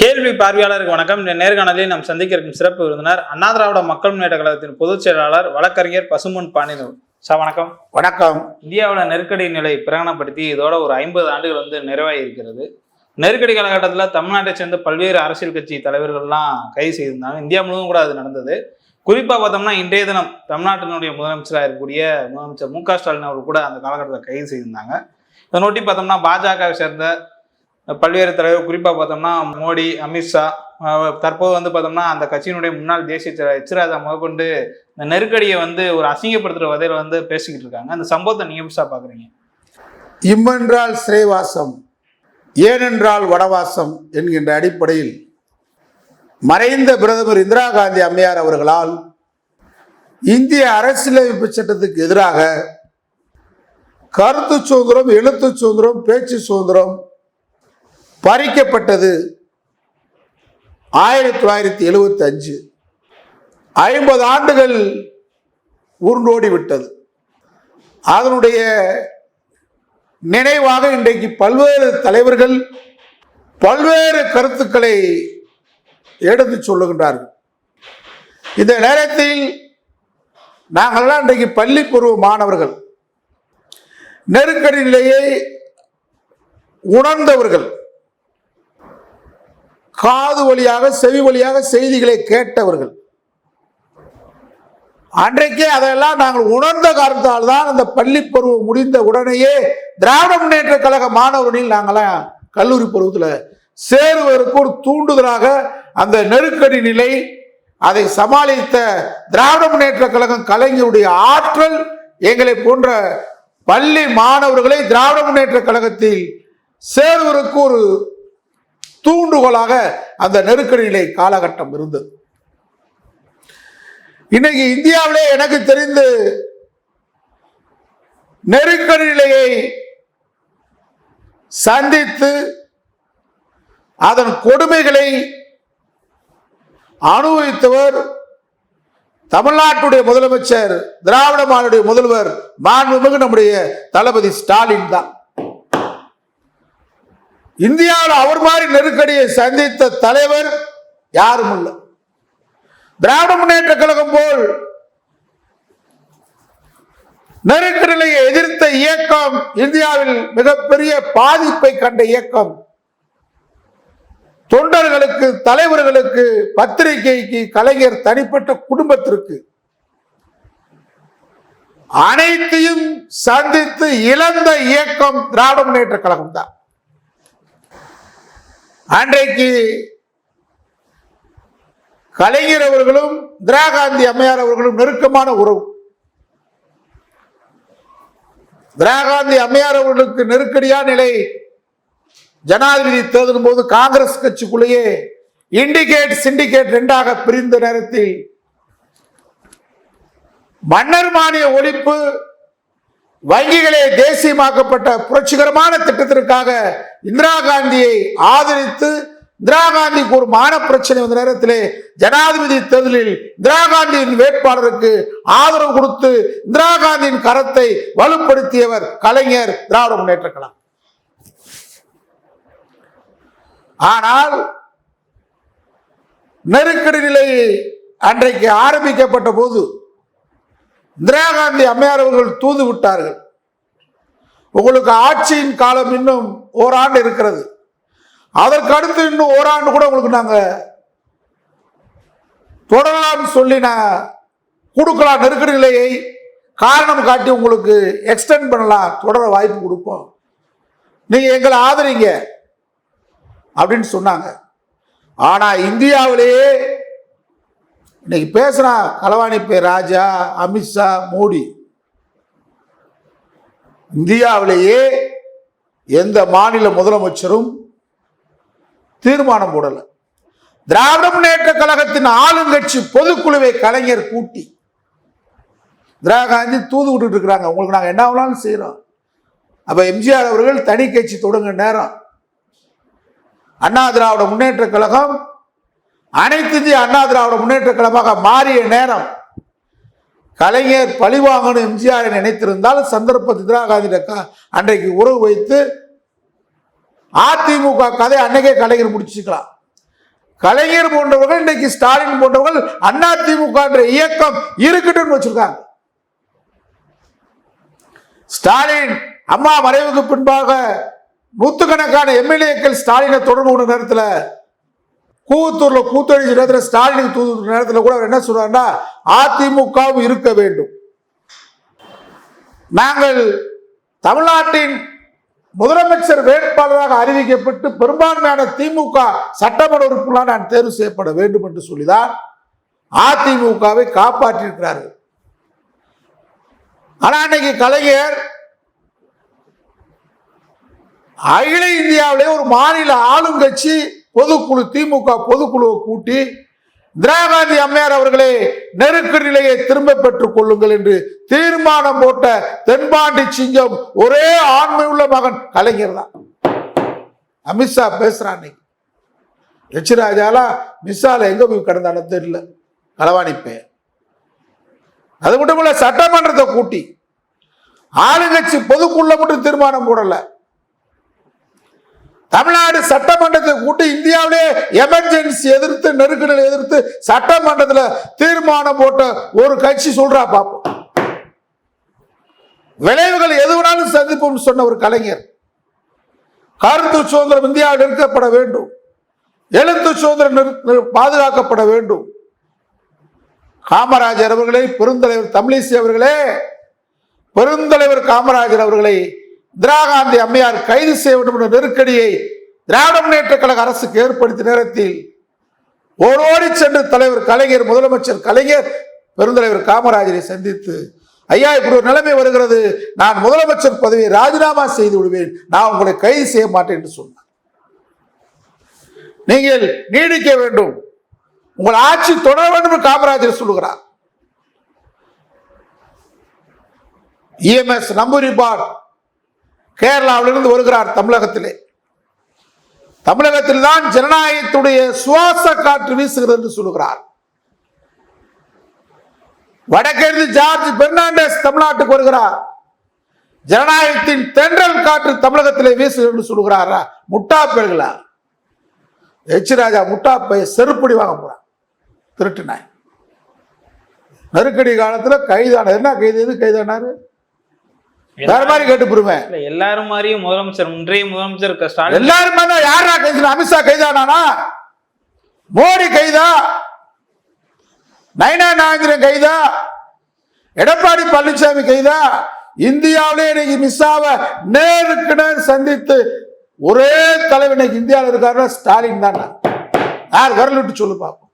கேள்வி பார்வையாளருக்கு வணக்கம். இந்த நேர்காணலில் நாம் சந்திக்க இருக்கும் சிறப்பு விருந்தினர் அண்ணா திராவிட மக்கள் முன்னேற்ற கழகத்தின் பொதுச் செயலாளர் வழக்கறிஞர் பசுமன் பாண்டியன் சார் வணக்கம். வணக்கம். இந்தியாவோட நெருக்கடி நிலை பிரகடனப்படுத்தி இதோட ஒரு ஐம்பது ஆண்டுகள் வந்து நிறைவாகி இருக்கிறது நெருக்கடி காலகட்டத்தில் தமிழ்நாட்டை சேர்ந்த பல்வேறு அரசியல் கட்சி தலைவர்கள்லாம் கைது செய்திருந்தாங்க. இந்தியா முழுவதும் கூட அது நடந்தது. குறிப்பாக பார்த்தோம்னா இன்றைய தினம் தமிழ்நாட்டினுடைய முதலமைச்சராக இருக்கக்கூடிய முதலமைச்சர் மு க ஸ்டாலின் அவர் கூட அந்த காலகட்டத்தில் கைது செய்திருந்தாங்க. இதனொட்டி பார்த்தோம்னா பாஜகவை சேர்ந்த பல்வேறு தலைவர் குறிப்பாக பார்த்தோம்னா மோடி அமித்ஷா தற்போது வந்து பார்த்தோம்னா அந்த கட்சியினுடைய முன்னாள் தேசிய செயலர் எச் ராஜா முதற்கொண்டு இந்த நெருக்கடியை வந்து ஒரு அசிங்கப்படுத்துகிற வகையில் வந்து பேசிக்கிட்டு இருக்காங்க. அந்த சம்பவத்தை நீங்கள் எப்படி பார்க்குறீங்க இம்மென்றால் சிறைவாசம் ஏனென்றால் வடவாசம் என்கின்ற அடிப்படையில் மறைந்த பிரதமர் இந்திரா காந்தி அம்மையார் அவர்களால் இந்திய அரசியலமைப்பு சட்டத்துக்கு எதிராக கருத்து சுதந்திரம் எழுத்து சுதந்திரம் பேச்சு சுதந்திரம் பறிக்கப்பட்டது. ஆயிரத்தி தொள்ளாயிரத்தி எழுபத்தி அஞ்சு. ஐம்பது ஆண்டுகள் உருண்டோடி விட்டது. அதனுடைய நினைவாக இன்றைக்கு பல்வேறு தலைவர்கள் பல்வேறு கருத்துக்களை எடுத்து சொல்லுகின்றார்கள். இந்த நேரத்தில் நாங்கள்லாம் இன்றைக்கு பள்ளி பருவ மாணவர்கள். நெருக்கடி நிலையை உணர்ந்தவர்கள். காது வழியாக செவி வழியாக செய்திகளை கேட்டவர்கள். அன்றைக்கே அதெல்லாம் நாங்கள் உணர்ந்த காரணத்தால் தான் அந்த பள்ளி பருவம் முடிந்த உடனேயே திராவிட முன்னேற்ற கழக மாணவர்களில் நாங்களாம் கல்லூரி பருவத்தில் சேருவதற்கு ஒரு தூண்டுதலாக அந்த நெருக்கடி நிலை அதை சமாளித்த திராவிட முன்னேற்ற கழகம் கலைஞருடைய ஆற்றல் எங்களை போன்ற பள்ளி மாணவர்களை திராவிட முன்னேற்ற கழகத்தில் சேருவதற்கு ஒரு தூண்டுகோலாக அந்த நெருக்கடியிலே காலகட்டம் இருந்தது. இன்னைக்கு இந்தியாவிலே எனக்கு தெரிந்து நெருக்கடி நிலையை சந்தித்து அதன் கொடுமைகளை அனுபவித்தவர் தமிழ்நாட்டுடைய முதலமைச்சர் திராவிட மாநில முதல்வர் மாண்புமிகு நம்முடைய தளபதி ஸ்டாலின் தான். இந்தியாவில் அவர் மாதிரி நெருக்கடியை சந்தித்த தலைவர் யாரும் இல்லை. திராவிட முன்னேற்ற கழகம் போல் நெருக்கடியிலையை எதிர்த்த இயக்கம் இந்தியாவில் மிகப்பெரிய பாதிப்பை கண்ட இயக்கம். தொண்டர்களுக்கு தலைவர்களுக்கு பத்திரிகைக்கு கலைஞர் தனிப்பட்ட குடும்பத்திற்கு அனைத்தையும் சந்தித்து இழந்த இயக்கம் திராவிட முன்னேற்ற கழகம் தான் அன்றைக்கு கலைஞர் அவர்களும் இந்திரா காந்தி அம்மையார் அவர்களும் நெருக்கமான உறவு. இந்திரா காந்தி அம்மையார் அவர்களுக்கு நெருக்கடியான நிலை ஜனாதிபதி தேர்தலும் போது காங்கிரஸ் கட்சிக்குள்ளேயே இண்டிகேட் சிண்டிகேட் ரெண்டாக பிரிந்த நேரத்தில் மன்னர் மானிய ஒழிப்பு வங்கிகளே தேசியமாக்கப்பட்ட புரட்சிகரமான திட்டத்திற்காக இந்திரா காந்தியை ஆதரித்து இந்திரா காந்திக்கு ஒரு மான பிரச்சனை வந்த நேரத்திலே ஜனாதிபதி தேர்தலில் இந்திரா காந்தியின் வேட்பாளருக்கு ஆதரவு கொடுத்து இந்திரா காந்தியின் கரத்தை வலுப்படுத்தியவர் கலைஞர் திராவிட முன்னேற்ற கழகம். ஆனால் நெருக்கடி நிலை அன்றைக்கு ஆரம்பிக்கப்பட்ட போது இந்திரா காந்தி அம்மையார் அவர்கள் தூது விட்டார்கள். உங்களுக்கு ஆட்சியின் காலம் இன்னும் ஓராண்டு இருக்கிறது. அதற்கு அடுத்து இன்னும் ஓராண்டு கூட உங்களுக்கு நாங்கள் தொடரலாம்னு சொல்லி நான் கொடுக்கலாம் நெருக்கடி நிலையை காரணம் காட்டி உங்களுக்கு எக்ஸ்டெண்ட் பண்ணலாம் தொடர வாய்ப்பு கொடுப்போம். நீங்கள் எங்களை ஆதரிங்க அப்படின்னு சொன்னாங்க. ஆனால் இந்தியாவிலேயே இன்னைக்கு பேசுறான் களவாணி பே ராஜா அமித்ஷா மோடி. இந்தியாவிலேயே எந்த மாநில முதலமைச்சரும் தீர்மானம் போடலை. திராவிட முன்னேற்ற கழகத்தின் ஆளுங்கட்சி பொதுக்குழுவை கலைஞர் கூட்டி. இந்திரா காந்தி தூது விட்டுட்டு இருக்கிறாங்க. உங்களுக்கு நாங்கள் என்ன வேணாலும் செய்கிறோம் அப்போ எம்ஜிஆர் அவர்கள் தனி கட்சி தொடங்க நேரம். அண்ணா திராவிட முன்னேற்ற கழகம் அனைத்து இந்திய அண்ணா திராவிட முன்னேற்ற கழகமாக மாறிய நேரம் கலைஞர் பழிவாங்கணும் எம்ஜிஆரை நினைத்திருந்தால் சந்தர்ப்ப இந்திரா காந்தி அன்றைக்கு உறவு வைத்து அதிமுக கதை அன்னைக்கே கலைஞர் முடிச்சுக்கலாம். கலைஞர் போன்றவர்கள் இன்னைக்கு ஸ்டாலின் போன்றவர்கள் அண்ணா திமுக என்ற இயக்கம் இருக்கட்டும் வச்சிருக்காங்க. ஸ்டாலின் அம்மா மறைவுக்கு பின்பாக நூத்துக்கணக்கான எம்எல்ஏக்கள் ஸ்டாலினை தொடர்பு கொண்ட நேரத்தில் கூத்தூர்ல கூத்தடிச்ச நேரத்தில் ஸ்டாலினுக்கு தூத்து நேரத்தில் கூட அவர் என்ன சொல்றாருன்னா அதிமுகவும் இருக்க வேண்டும். நாங்கள் தமிழ்நாட்டின் முதலமைச்சர் வேட்பாளராக அறிவிக்கப்பட்டு பெரும்பான்மையான திமுக சட்டமன்ற உறுப்பினராக நான் தேர்வு செய்யப்பட வேண்டும் என்று சொல்லிதான் அதிமுகவை காப்பாற்றியிருக்கிறார்கள். ஆனா அன்னைக்கு கலைஞர் அகில இந்தியாவிலே ஒரு மாநில ஆளுங்கட்சி பொதுக்குழு திமுக பொதுக்குழுவை கூட்டி இந்திரா காந்தி அம்மையார் அவர்களே நெருக்கடி நிலையை திரும்ப பெற்றுக் கொள்ளுங்கள் என்று தீர்மானம் போட்ட தென்பாண்டி சிங்கம் ஒரே ஆண்மை உள்ள மகன் கலைஞர் தான். அமித்ஷா பேசுறான் இன்னைக்கு. எச் ராஜாலாம் மிஸ்ஸால எங்க போய் கிடந்தானு தெரியல. களவாணி பெயர். அது மட்டும் இல்ல சட்டமன்றத்தை கூட்டி ஆளுங்கட்சி பொதுக்குள்ள மட்டும் தீர்மானம் போடலை. தமிழ்நாடு சட்டமன்றத்தை கூட்டி இந்தியாவிலே எமர்ஜென்சி எதிர்த்து நெருக்கடியை எதிர்த்து சட்டமன்றத்தில் தீர்மானம் போட்ட ஒரு கட்சி சொல்றா பாப்போம். விளைவுகள் எது வேணாலும் சந்திப்போம் சொன்ன ஒரு கலைஞர். கருத்து சுதந்திரம் இந்தியாவில் நிறுத்தப்பட வேண்டும். எழுத்து சுதந்திரம் நிறு- பாதுகாக்கப்பட வேண்டும். காமராஜர் அவர்களே பெருந்தலைவர் தமிழிசை அவர்களே பெருந்தலைவர் காமராஜர் அவர்களை இந்திரா காந்தி அம்மையார் கைது செய்ய வேண்டும் என்ற நெருக்கடியை திராவிட முன்னேற்ற கழக அரசுக்கு ஏற்படுத்திய நேரத்தில் ஓடோடி சென்று தலைவர் கலைஞர் முதலமைச்சர் கலைஞர் பெருந்தலைவர் காமராஜரை சந்தித்து ஐயா இப்படி ஒரு நிலைமை வருகிறது. நான் முதலமைச்சர் பதவியை ராஜினாமா செய்து விடுவேன். நான் உங்களை கைது செய்ய மாட்டேன் என்று சொன்னார். நீங்கள் நீடிக்க வேண்டும். உங்கள் ஆட்சி தொடர வேண்டும் என்று காமராஜர் சொல்லுகிறார். இஎம்எஸ் நம்பூரிபாட் கேரளாவிலிருந்து வருகிறார் தமிழகத்திலே. தமிழகத்தில் தான் ஜனநாயகத்துடைய சுவாச காற்று வீசுகிறது என்று சொல்லுகிறார். வடக்கிருந்து ஜார்ஜ் பெர்னாண்டஸ் தமிழ்நாட்டுக்கு வருகிறார். ஜனநாயகத்தின் தென்றல் காற்று தமிழகத்திலே வீசுகிறது என்று சொல்லுகிறாரா? முட்டா பெருகளா எச் ராஜா முட்டா பைய செருப்படி வாங்க போறான். திருட்டு நாய். நெருக்கடி காலத்தில் கைதான என்ன கைது? எது கைதானாரு? வேற மாதிரி கேட்டு போருவேன். எல்லாரும் மாதிரியும் முதலமைச்சர் இன்றைய முதலமைச்சர் ஸ்டாலின். எல்லாரும் பண்ண யாரா கைது அமித்ஷா கைதானானா? மோடி கைதா? நயனா நாகேந்திரன் கைதா? எடப்பாடி பழனிசாமி கைதா? இந்தியாவிலே இன்னைக்கு மிஸ்ஸாவை நேருக்கு நேர் சந்தித்து ஒரே தலைவர் இன்னைக்கு இந்தியாவில் இருக்காருன்னா ஸ்டாலின் தான்? யார் விரல் விட்டு சொல்லு பார்ப்போம்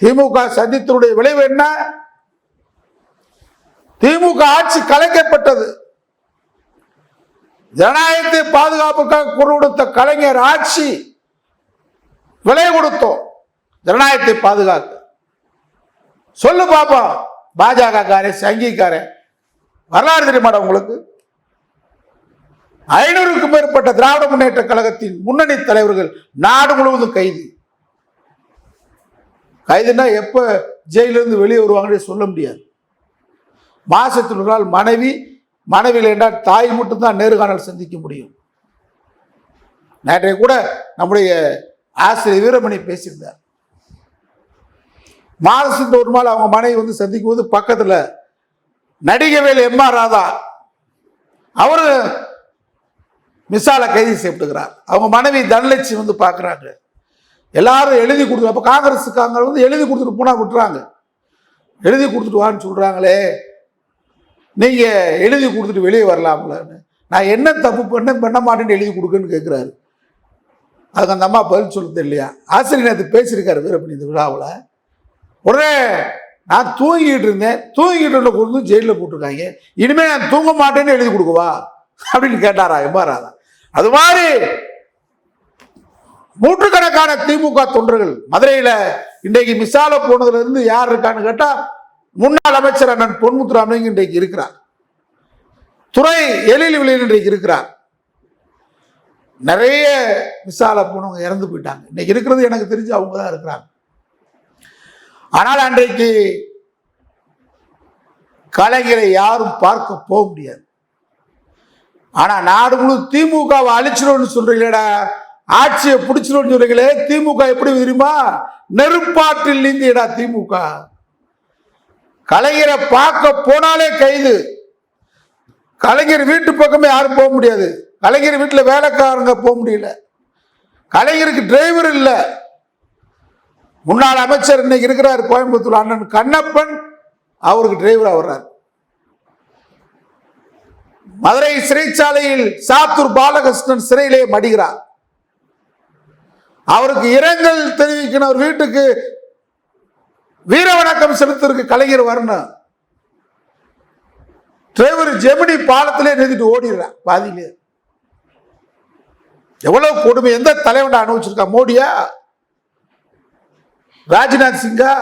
திமுக சந்தித்தனுடைய விளைவு என்ன? திமுக ஆட்சி கலைக்கப்பட்டது. ஜனநாயகத்தை பாதுகாப்புக்காக குரல் கொடுத்த கலைஞர் ஆட்சி விலை கொடுத்தோம். ஜனநாயகத்தை பாதுகாக்க. சொல்லு பாப்பா பாஜக காரன் சங்கிக்காரன். வரலாறு தெரியுமாடா உங்களுக்கு? ஐநூறுக்கும் மேற்பட்ட திராவிட முன்னேற்ற கழகத்தின் முன்னணி தலைவர்கள் நாடு முழுவதும் கைது. கைதுனா எப்ப ஜெயிலிருந்து வெளியே வருவாங்கன்னு சொல்ல முடியாது. மாசத்தில் ஒரு நாள் மனைவி மனைவியில் என்றால் தாய் மட்டும்தான் நேர்காணல் சந்திக்க முடியும். நேற்றைய கூட நம்முடைய ஆசிரியர் வீரமணி பேசியிருந்தார். மாதத்துக்கு ஒரு நாள் அவங்க மனைவி வந்து சந்திக்கும் போது பக்கத்தில் நடிகவேல் எம் ஆர் ராதா அவரு மிஸ்ஸால கைது செய்யப்படுகிறார் அவங்க மனைவி தனலட்சுமி வந்து பார்க்குறாங்க. எல்லாரும் எழுதி கொடுத்து அப்போ காங்கிரஸுக்காங்க வந்து எழுதி கொடுத்துட்டு போனால் விட்டுறாங்க. எழுதி கொடுத்துட்டு வான்னு சொல்கிறாங்களே நீங்கள் எழுதி கொடுத்துட்டு வெளியே வரலாம்லன்னு. நான் என்ன தப்பு பண்ண பண்ண மாட்டேன்னு எழுதி கொடுக்குன்னு கேட்குறாரு அதுக்கு அந்த அம்மா பதில் சொல்லுது இல்லையா? ஆசிரியர் நேற்று பேசியிருக்காரு வீரப்பணி இந்த விழாவில். உடனே நான் தூங்கிட்டு இருந்தேன். தூங்கிட்டு இருந்த கொண்டு ஜெயிலில் போட்டிருக்காங்க. இனிமேல் நான் தூங்க மாட்டேன்னு எழுதி கொடுக்குவா? அப்படின்னு கேட்டாரா எம்மாராதா அது மாதிரி நூற்றுக்கணக்கான திமுக தொண்டர்கள் மதுரையில் இன்றைக்கு மிசால போனதுலேருந்து யார் இருக்கான்னு கேட்டால் முன்னாள் அமைச்சர் அண்ணன் பொன்முத்துராமலிங்க இன்றைக்கு இருக்கிறார். துறை எழில் விளையில் இன்றைக்கு இருக்கிறார். நிறைய மிசால போனவங்க இறந்து போயிட்டாங்க. இன்னைக்கு இருக்கிறது எனக்கு தெரிஞ்சு அவங்க தான் இருக்கிறாங்க. ஆனால் அன்றைக்கு கலைஞரை யாரும் பார்க்க போக முடியாது. ஆனா நாடு முழு திமுகவை அழிச்சிடும்னு சொல்றீங்களேடா. ஆட்சியை பிடிச்சிடும்னு சொல்றீங்களே திமுக எப்படி தெரியுமா? நெருப்பாற்றில் நீந்தியடா திமுக. கலைஞரை பார்க்க போனாலே கைது. கலைஞர் வீட்டு பக்கமே யாரும் போக முடியாது. கலைஞர் வீட்டில் வேலைக்காரங்க போக முடியல. கலைஞருக்கு டிரைவர் இல்லை. முன்னாள் அமைச்சர் இன்னைக்கு இருக்கிறார் கோயம்புத்தூர் அண்ணன் கண்ணப்பன். அவருக்கு டிரைவராக வர்றார் மதுரை சிறைச்சாலையில் சாத்தூர் பாலகிருஷ்ணன் சிறையிலே மடிகிறார். அவருக்கு இரங்கல் தெரிவிக்கணும். அவர் வீட்டுக்கு வீர வணக்கம் செலுத்திருக்கு கலைஞர் வரணும். டிரைவர் ஜெமினி பாலத்திலே நிறுத்திட்டு ஓடிடுறான் பாதியிலே. எவ்வளவு கொடுமை எந்த தலைவன் அனுபவிச்சிருக்கா? மோடியா? ராஜ்நாத் சிங்கா?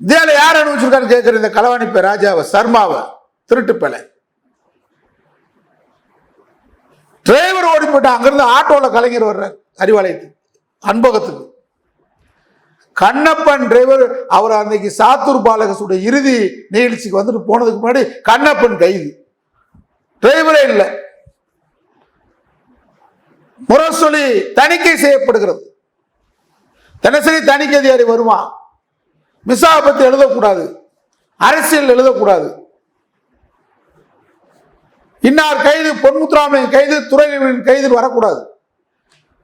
இந்தியாவில் யார் அனுபவிச்சிருக்கான்னு கேட்கிற இந்த களவாணி ராஜாவை சர்மாவை திருட்டு பலை டிரைவர் ஓடி போயிட்டான் அங்கிருந்து ஆட்டோவில் கலைஞர் வர்றார் அறிவாலயத்துக்கு அன்பகத்துக்கு. கண்ணப்பன் டிரைவர் அவர் அன்னைக்கு சாத்தூர் பாலகசுடைய இறுதி நிகழ்ச்சிக்கு வந்துட்டு போனதுக்கு முன்னாடி கண்ணப்பன் கைது. டிரைவரே இல்லை. முரசொலி தணிக்கை செய்யப்படுகிறது. தினசரி தணிக்கை அதிகாரி வருமா? மிஸ்ஸா எழுதக்கூடாது. அரசியல் எழுதக்கூடாது. இன்னார் கைது பொன்முத்துராமலின் கைது துறைகளின் கைது வரக்கூடாது.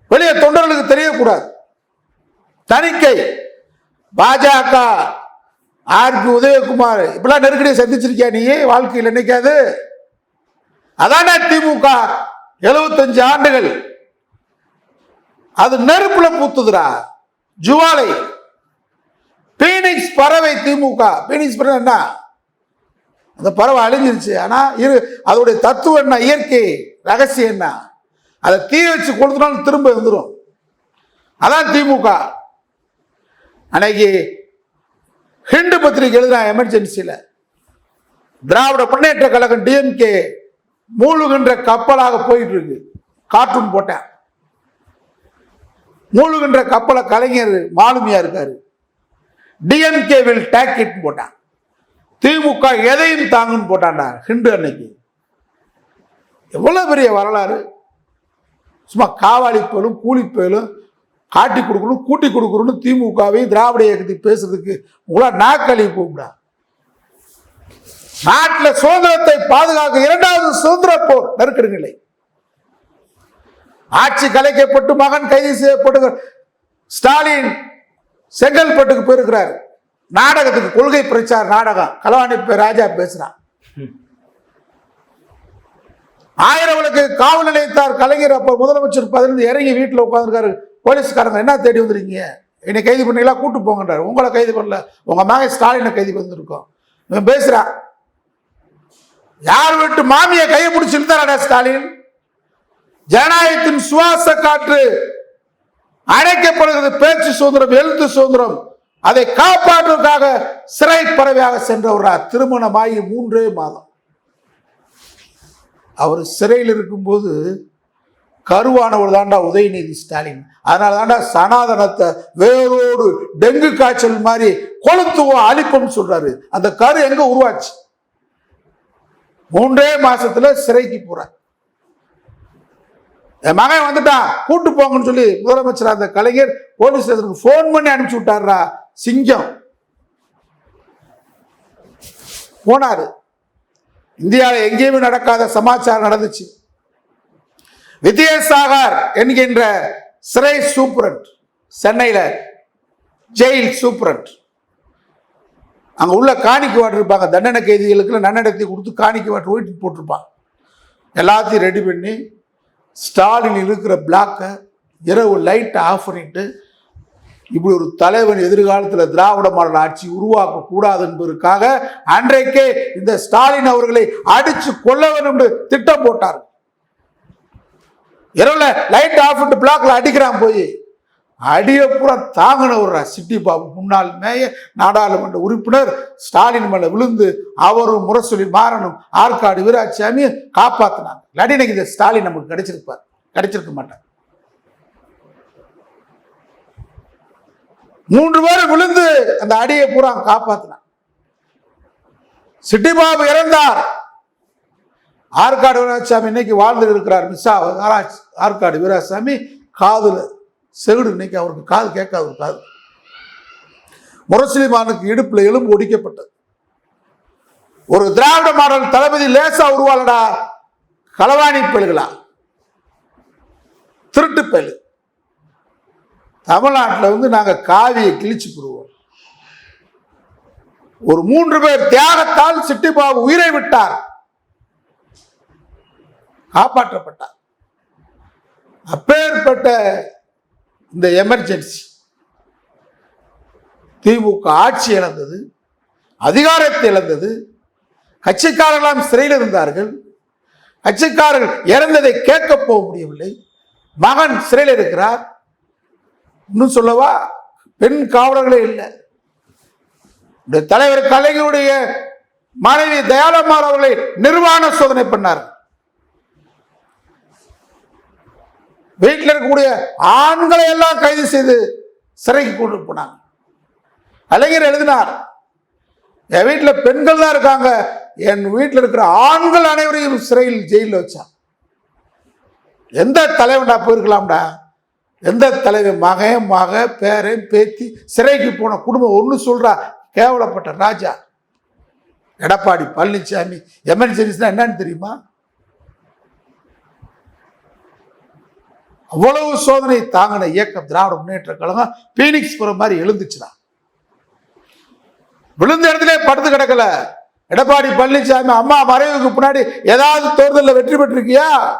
வெளியே தொண்டர்களுக்கு தெரியக்கூடாது. தணிக்கை பாஜக ஆர்பி உதயகுமார் இப்பெல்லாம் நெருக்கடியை சந்திச்சிருக்கியா நீ வாழ்க்கையில் நினைக்காது அதான திமுக எழுபத்தஞ்சு ஆண்டுகள். அது நெருப்புல பூத்துதுடா. ஜுவாலை. பீனிக்ஸ் பறவை திமுக. பீனிக்ஸ் பறவை என்ன? அந்த பறவை அழிஞ்சிருச்சு. ஆனா இரு அதோடைய தத்துவம் என்ன? இயற்கை. ரகசியம் என்ன? அதை தீ வச்சு கொடுத்தனாலும் திரும்ப வந்துடும் அதான் திமுக. அன்னைக்கு ஹிண்டு பத்திரிகை எழுதுறான் எமர்ஜென்சியில் திராவிட முன்னேற்ற கழகம் டிஎம்கே மூழ்கின்ற கப்பலாக போயிட்டு இருக்கு கார்ட்டூன் போட்டேன். மூழ்கின்ற கப்பலை கலைஞர் மாலுமியா இருக்காரு. டிஎம்கே வில் டேக் இட் போட்டான். திமுக எதையும் தாங்குன்னு போட்டான்டா ஹிண்டு அன்னைக்கு. எவ்வளவு பெரிய வரலாறு. சும்மா காவாலி போயிலும் கூலி போயிலும் காட்டி கொடுக்கணும் கூட்டி கொடுக்கணும்னு திமுகவையும் திராவிட இயக்கத்தை பேசுறதுக்கு உங்களா நாக்களி போகும்டா. நாட்டில் சுதந்திரத்தை பாதுகாக்க இரண்டாவது சுதந்திர போர் நெருக்கடி நிலை ஆட்சி கலைக்கப்பட்டு மகன் கைது செய்யப்பட்டு ஸ்டாலின் செங்கல்பட்டுக்கு போயிருக்கிறார். நாடகத்துக்கு கொள்கை பிரச்சார நாடகம். கலவாணி ராஜா பேசுறான். ஆயிரவளுக்கு காவல் நிலையத்தார் கலைஞர் அப்ப முதலமைச்சர் பதிலிருந்து இறங்கி வீட்டில் உட்காந்துருக்காரு போலீஸ்காரங்க என்ன தேடி வந்துருக்கீங்க? என்னை கைது பண்ணீங்களா? கூட்டு போங்கன்றார். உங்களை கைது பண்ணல. உங்கள் மகன் ஸ்டாலினை கைது பண்ணிருக்கோம். இவன் பேசுறான் யார் விட்டு மாமியை கையை பிடிச்சி ஸ்டாலின்? ஜனநாயகத்தின் சுவாச காற்று அழைக்கப்படுகிறது பேச்சு சுதந்திரம் எழுத்து சுதந்திரம். அதை காப்பாற்றுவதற்காக சிறை பறவையாக சென்றவரா? திருமணமாகி மூன்றே மாதம். அவர் சிறையில் இருக்கும்போது கருவானவர் தாண்டா உதயநிதி ஸ்டாலின். அதனால தாண்டா சனாதனத்தை வேரோடு டெங்கு காய்ச்சல் மாதிரி கொளுத்துவோம் அழிப்போம்னு சொல்றாரு. அந்த கரு எங்க உருவாச்சு? மூன்றே மாசத்துல சிறைக்கு போறார். என் மகன் வந்துட்டான் கூட்டு போங்கன்னு சொல்லி முதலமைச்சர் அந்த கலைஞர் போலீஸ் ஸ்டேஷனுக்கு ஃபோன் பண்ணி அனுப்பிச்சு விட்டாருடா சிங்கம். போனாரு. இந்தியாவில் எங்கேயுமே நடக்காத சமாச்சாரம் நடந்துச்சு. வித்யாசாகர் என்கின்ற சிறை சூப்பரண்ட் சென்னையில் ஜெயில் சூப்பரண்ட். அங்க உள்ள காணிக்கு வாட்டிருப்பாங்க தண்டனை கைதிகளுக்கு நன்னடத்தை கொடுத்து காணிக்கு வாட்டு ஓட்டி போட்டிருப்பான் எல்லாத்தையும் ரெடி பண்ணி ஸ்டாலின் இருக்கிற பிளாக்கை இரவு லைட்டை ஆஃப் பண்ணிட்டு இப்படி ஒரு தலைவன் எதிர்காலத்தில் திராவிட மாடல் ஆட்சி உருவாக்க கூடாது என்பதற்காக அன்றைக்கே இந்த ஸ்டாலின் அவர்களை அடிச்சு கொல்ல வேண்டும் என்று திட்டம் போட்டார் இரவுல லைட் ஆஃப் பண்ணிட்டு பிளாக்ல அடிக்கிறான் போய். அடிய பூரா தாங்கின ஒரு சிட்டி பாபு. முன்னாள் மேய நாடாளுமன்ற உறுப்பினர் ஸ்டாலின் மேல விழுந்து அவரும் முரசொலி மாறனும். ஆற்காடு வீராட்சியாமியும் காப்பாத்தினாங்க. இல்லாட்டி இன்னைக்கு இந்த ஸ்டாலின் நமக்கு கிடைச்சிருப்பார். கிடைச்சிருக்க மாட்டார். மூன்று பேர் விழுந்து அந்த அடியை பூரா காப்பாத்தினான் சிட்டி பாபு இறந்தார். ஆற்காடு வீராசாமி இன்னைக்கு வாழ்ந்து இருக்கிறார் மிஸ்ஸா ஆராய்ச்சி ஆற்காடு வீராசாமி காதுல செவிடு இன்னைக்கு அவருக்கு காது கேட்காது ஒரு காது. முரசிலிமானுக்கு இடுப்புல எலும்பு ஒடிக்கப்பட்டது. ஒரு திராவிட மாடல் தளபதி லேசா உருவாளடா களவாணி பெல்களா திருட்டு பெல் தமிழ்நாட்டில் வந்து நாங்கள் காவியை கிழிச்சு போடுவோம். ஒரு மூன்று பேர் தியாகத்தால் சிட்டிபாபு உயிரை விட்டார். காப்பாற்றப்பட்டார். அப்பேற்பட்ட இந்த எமர்ஜென்சி திமுக ஆட்சி இழந்தது அதிகாரத்தை இழந்தது கட்சிக்காரர்களாம் சிறையில் இருந்தார்கள் கட்சிக்காரர்கள் இறந்ததை கேட்க போக முடியவில்லை மகன் சிறையில் இருக்கிறார். இன்னும் சொல்லவா பெண் காவலர்களே இல்லை. இந்த தலைவர் கலைஞருடைய மனைவி தயாளம்மாள் அவர்களை நிர்வாண சோதனை பண்ணார் வீட்டில் இருக்கக்கூடிய ஆண்களை எல்லாம் கைது செய்து சிறைக்கு கொண்டு போனாங்க. கலைஞர் எழுதினார் என் வீட்டில் பெண்கள் தான் இருக்காங்க. என் வீட்டில் இருக்கிற ஆண்கள் அனைவரையும் சிறையில் ஜெயிலில் வச்சான் எந்த தலைவன்டா போயிருக்கலாம்டா? எந்த தலைவன் மகன் மக பேரன் பேத்தி சிறைக்கு போன குடும்பம் ஒன்று சொல்றா கேவலப்பட்ட ராஜா. எடப்பாடி பழனிசாமி எமர்ஜென்சினா என்னன்னு தெரியுமா? அவ்வளவு சோதனை தாங்கின இயக்கம் திராவிட முன்னேற்ற கழகம் பீனிக்ஸ் புறம் மாதிரி எழுந்துச்சுடா. விழுந்த இடத்துல படுத்து கிடக்கல. எடப்பாடி பழனிசாமி அம்மா மறைவுக்கு பின்னாடி ஏதாவது தேர்தலில் வெற்றி பெற்றிருக்கியா?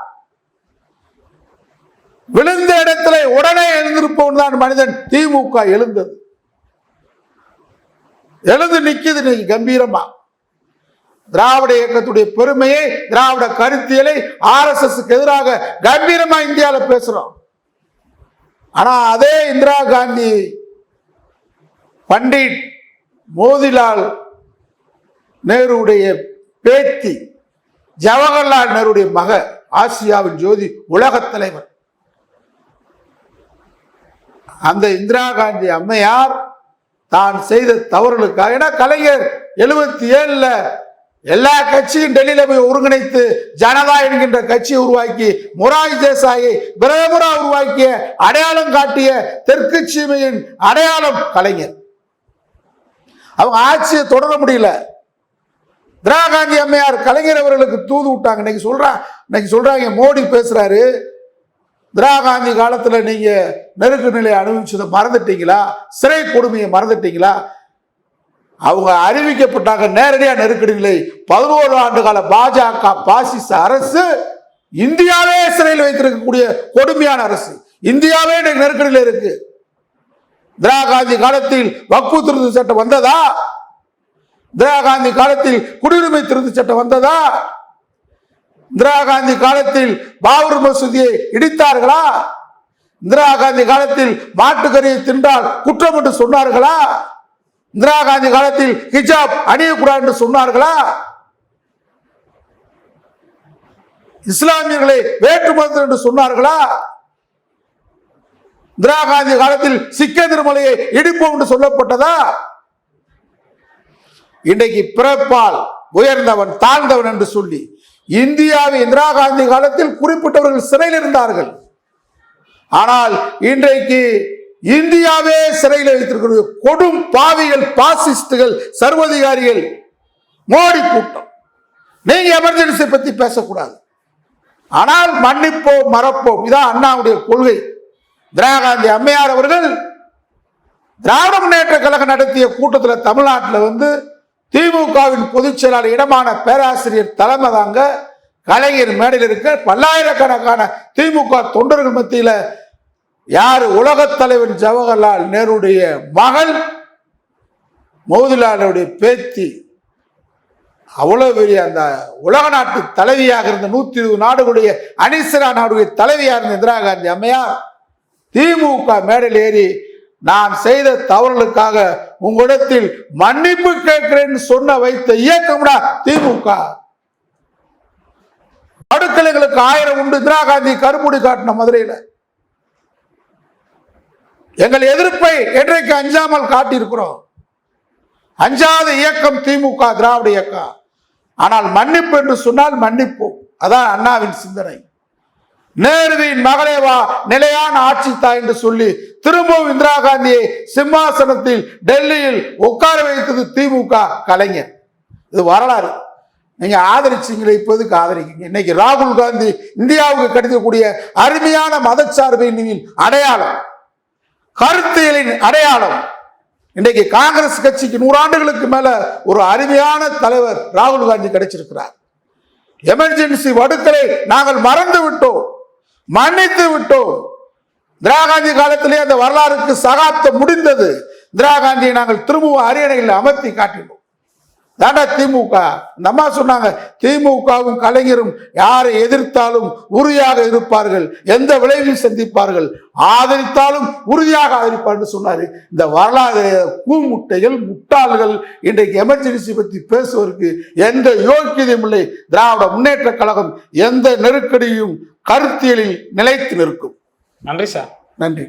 விழுந்த இடத்துல உடனே எழுந்திருப்பவன் தான் மனிதன். திமுக எழுந்தது. எழுந்து நிக்குது இன்னைக்கு கம்பீரமா. திராவிட இயக்கத்துடைய பெருமையை திராவிட கருத்தியலை ஆர் எதிராக கம்பீரமா இந்தியாவில் பேசுறோம். ஆனா அதே இந்திரா காந்தி பண்டிட் மோதிலால் நேருடைய பேத்தி ஜவஹர்லால் நேருடைய மக ஆசியாவின் ஜோதி உலகத் தலைவர். அந்த இந்திரா காந்தி அம்மையார் தான் செய்த தவறுகளுக்காக ஏன்னா கலைஞர் எழுபத்தி ஏழுல எல்லா கட்சியும் டெல்லியில போய் ஒருங்கிணைத்து ஜனதா என்கின்ற கட்சியை உருவாக்கி மொராஜ் தேசாயை பிரதமரா உருவாக்கிய அடையாளம் காட்டிய தெற்கு சீமையின் அடையாளம் கலைஞர். அவங்க ஆட்சியை தொடர முடியல. இந்திரா காந்தி அம்மையார் கலைஞர் அவர்களுக்கு தூது விட்டாங்க. இன்னைக்கு சொல்றாங்க இன்னைக்கு சொல்றாங்க மோடி பேசுறாரு. இந்திரா காந்தி காலத்துல நீங்க நெருக்க நிலையை அனுபவிச்சதை மறந்துட்டீங்களா? சிறை கொடுமையை மறந்துட்டீங்களா? அவங்க அறிவிக்கப்பட்டாங்க நேரடியாக நெருக்கடி நிலை பதினோரு ஆண்டு கால பாஜக பாசிச அரசு இந்தியாவே சிறையில் வைத்திருக்கக்கூடிய கொடுமையான அரசு. இந்தியாவே நெருக்கடியில் இருக்கு. இந்திரா காந்தி காலத்தில் வக்பு திருத்த சட்டம் வந்ததா? இந்திரா காந்தி காலத்தில் குடியுரிமை திருத்த சட்டம் வந்ததா? இந்திரா காந்தி காலத்தில் பாபர் மசூதியை இடித்தார்களா? இந்திரா காந்தி காலத்தில் மாட்டுக்கறியை தின்றால் குற்றம் என்று சொன்னார்களா? இந்திரா காந்தி காலத்தில் ஹிஜாப் அணியக்கூடாது என்று சொன்னார்களா? இஸ்லாமியர்களை வேற்று மதத்தில் என்று சொன்னார்களா? இந்திரா காந்தி காலத்தில் சிக்க திருமலையை இடிப்போம் என்று சொல்லப்பட்டதா? இன்றைக்கு பிறப்பால் உயர்ந்தவன் தாழ்ந்தவன் என்று சொல்லி இந்தியாவை இந்திரா காந்தி காலத்தில் குறிப்பிட்டவர்கள் சிறையில் இருந்தார்கள். ஆனால் இன்றைக்கு இந்தியாவே சிறையில் வைத்திருக்கிற கொடும் பாவிகள் பாசிஸ்டுகள் சர்வதிகாரிகள் மோடி கூட்டம். நீங்க எமர்ஜென்சி பத்தி பேசக்கூடாது. ஆனால் மன்னிப்போம் மறப்போம். இதான் அண்ணாவுடைய கொள்கை. இந்திரா காந்தி அம்மையார் அவர்கள் திராவிட முன்னேற்ற கழகம் நடத்திய கூட்டத்தில் தமிழ்நாட்டில் வந்து திமுகவின் பொதுச் செயலாளர் இடமான பேராசிரியர் தலைமை தாங்க கலைஞர் மேடையில் இருக்க பல்லாயிரக்கணக்கான திமுக தொண்டர்கள் மத்தியில் யார் உலகத் தலைவன் ஜவஹர்லால் நேருடைய மகள் மோதிலாலுடைய பேத்தி? அவ்வளவு பெரிய அந்த உலக நாட்டு தலைவியாக இருந்த நூத்தி இருபது நாடுகளுடைய அனிசரா நாடுடைய தலைவியாக இருந்த இந்திரா காந்தி அம்மையார் திமுக மேடையில் ஏறி நான் செய்த தவறுகளுக்காக உங்களிடத்தில் மன்னிப்பு கேட்கிறேன் சொன்ன வைத்த இயக்கம்டா திமுக. அடுக்கலைகளுக்கு ஆயிரம் உண்டு. இந்திரா காந்தி கருமுடி காட்டின மதுரையில். எங்கள் எதிர்ப்பை என்றைக்கு அஞ்சாமல் காட்டியிருக்கிறோம். அஞ்சாத இயக்கம் திமுக திராவிட இயக்கம் ஆனால் மன்னிப்பு என்று சொன்னால் மன்னிப்போம். அதான் அண்ணாவின் சிந்தனை. நேருவின் மகளே வா நிலையான ஆட்சி தா என்று சொல்லி திரும்பவும் இந்திரா காந்தியை சிம்மாசனத்தில் டெல்லியில் உட்கார வைத்தது திமுக கலைஞர். இது வரலாறு. நீங்க ஆதரிச்சீங்களே இப்போதுக்கு ஆதரிக்கீங்க. இன்னைக்கு ராகுல் காந்தி இந்தியாவுக்கு கிடைக்கக்கூடிய அருமையான மதச்சார்பின் அடையாளம். கருத்தியலின் அடையாளம். இன்றைக்கு காங்கிரஸ் கட்சிக்கு நூறாண்டுகளுக்கு மேல ஒரு அருமையான தலைவர் ராகுல் காந்தி கிடைச்சிருக்கிறார். எமர்ஜென்சி வடுக்களை நாங்கள் மறந்து விட்டோம் மன்னித்து விட்டோம். இந்திரா காந்தி காலத்திலே அந்த வரலாறுக்கு சகாப்தம் முடிந்தது. இந்திரா காந்தியை நாங்கள் திரும்பவும் அரியணையில் அமர்த்தி காட்டினோம். தாண்டா திமுக. இந்த அம்மா சொன்னாங்க திமுகவும் கலைஞரும் யாரை எதிர்த்தாலும் உறுதியாக இருப்பார்கள் எந்த விளைவையும் சந்திப்பார்கள் ஆதரித்தாலும் உறுதியாக ஆதரிப்பார்கள் சொன்னாரு. இந்த வரலாறு கூமுட்டைகள் முட்டாள்கள் இன்றைக்கு எமர்ஜென்சி பற்றி பேசுவதற்கு எந்த யோக்கியதையும் இல்லை. திராவிட முன்னேற்ற கழகம் எந்த நெருக்கடியும் கருத்தியலில் நிலைத்து நிற்கும். நன்றி சார். நன்றி.